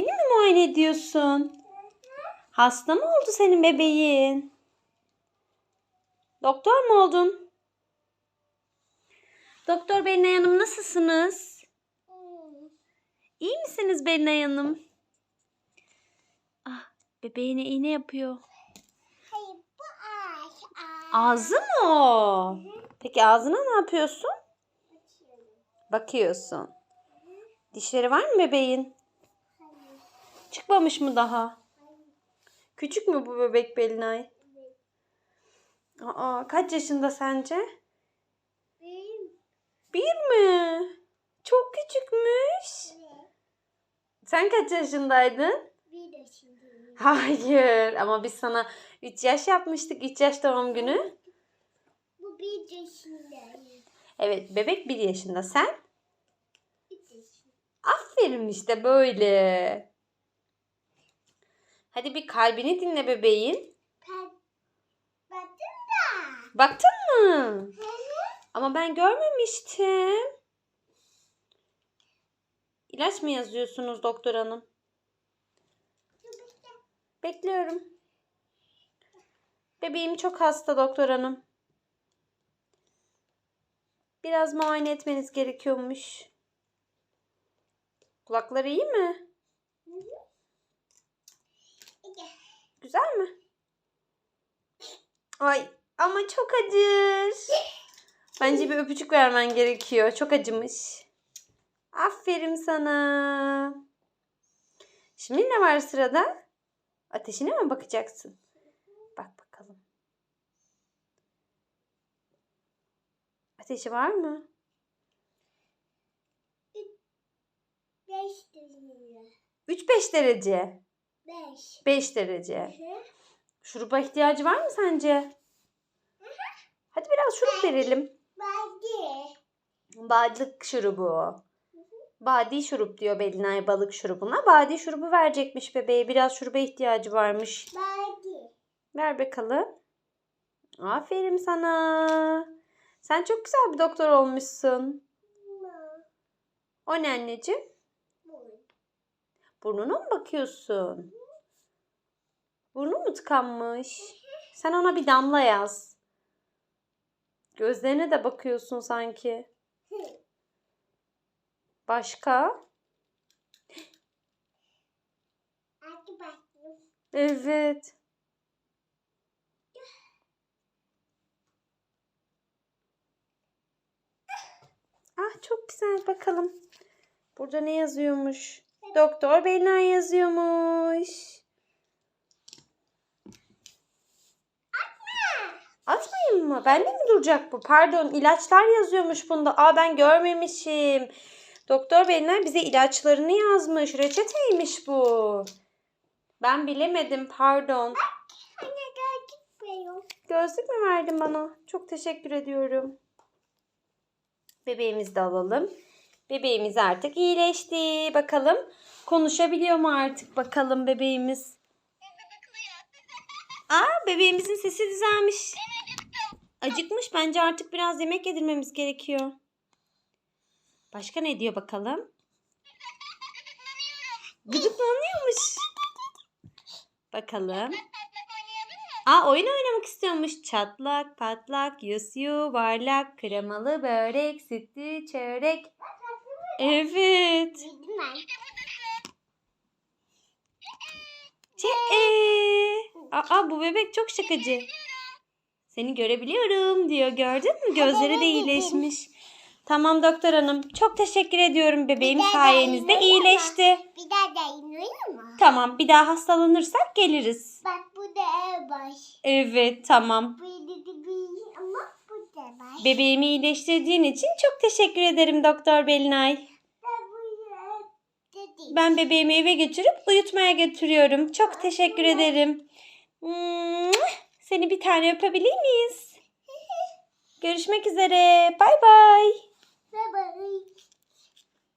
Beni mi muayene ediyorsun? Hasta mı oldu senin bebeğin? Doktor mu oldun? Doktor Belinay Hanım nasılsınız? İyi misiniz Belinay Hanım? Ah, bebeğine iğne yapıyor. Hayır bu. Ağzı mı o? Peki ağzına ne yapıyorsun? Bakıyorsun. Dişleri var mı bebeğin? Çıkmamış mı daha? Küçük mü bu bebek Belinay? Aa, kaç yaşında sence? Benim Bir mi? Çok küçükmüş. Sen kaç yaşındaydın? bir yaşındayım. Hayır ama biz sana 3 yaş yapmıştık. 3 yaş doğum günü. Bu bir yaşındayım. Evet bebek 1 yaşında. Sen? Bir yaşındayım. Aferin işte böyle. Hadi bir kalbini dinle bebeğin. Baktım da. Baktın mı? Hı hı. Ama ben görmemiştim. İlaç mı yazıyorsunuz doktor hanım? Bekliyorum. Bebeğim çok hasta doktor hanım. Biraz muayene etmeniz gerekiyormuş. Kulakları iyi mi? Güzel mi? Ay ama çok acır. Bence bir öpücük vermen gerekiyor. Çok acımış. Aferin sana. Şimdi ne var sırada? Ateşine mi bakacaksın? Bak bakalım. Ateşi var mı? Beş derece. 3-5 derece. Beş. 5 derece. Hı. Şuruba ihtiyacı var mı sence? Hadi biraz şurup verelim. Badi. Balık şurubu. Badi şurup diyor Belinay balık şurubuna. Badi şurubu verecekmiş bebeğe. Biraz şuruba ihtiyacı varmış. Badi. Ver bakalım. Aferin sana. Sen çok güzel bir doktor olmuşsun. O ne anneciğim? Burnuna mı bakıyorsun? Burnu mu tıkanmış? Sen ona bir damla yaz. Gözlerine de bakıyorsun sanki. Başka? Evet. Ah çok güzel bakalım. Burada ne yazıyormuş? Doktor Belinay yazıyormuş. Atmayayım mı? Bende mi duracak bu? Pardon ilaçlar yazıyormuş bunda. Aa ben görmemişim. Doktor Belinay bize ilaçlarını yazmış. Reçeteymiş bu. Ben bilemedim pardon. Anne gel gitmiyor. Gözlük mü verdin bana? Çok teşekkür ediyorum. Bebeğimizi de alalım. Bebeğimiz artık iyileşti. Bakalım konuşabiliyor mu artık bakalım bebeğimiz. Aa bebeğimizin sesi düzelmiş. Acıkmış. Bence artık biraz yemek yedirmemiz gerekiyor. Başka ne diyor bakalım? Gıdıklanıyormuş. Bakalım. Aa oyun oynamak istiyormuş. Çatlak, patlak, yus yuvarlak, kremalı börek, sütlü çörek. Evet. Yedim ben. Aa bu bebek çok şakacı. Seni görebiliyorum diyor. Gördün mü? Gözleri de iyileşmiş. Tamam doktor hanım. Çok teşekkür ediyorum bebeğim Bir sayenizde iyileşti. Bir daha da mi? Tamam bir daha hastalanırsak geliriz. Bak bu da ev baş. Evet tamam. Bu dedi bir ama bu da baş. Bebeğimi iyileştirdiğin için çok teşekkür ederim Doktor Belinay. Ben bebeğimi eve götürüp uyutmaya götürüyorum. Çok teşekkür ederim. Seni bir tane öpebilir miyiz? Görüşmek üzere. Bay bay. Bye bye.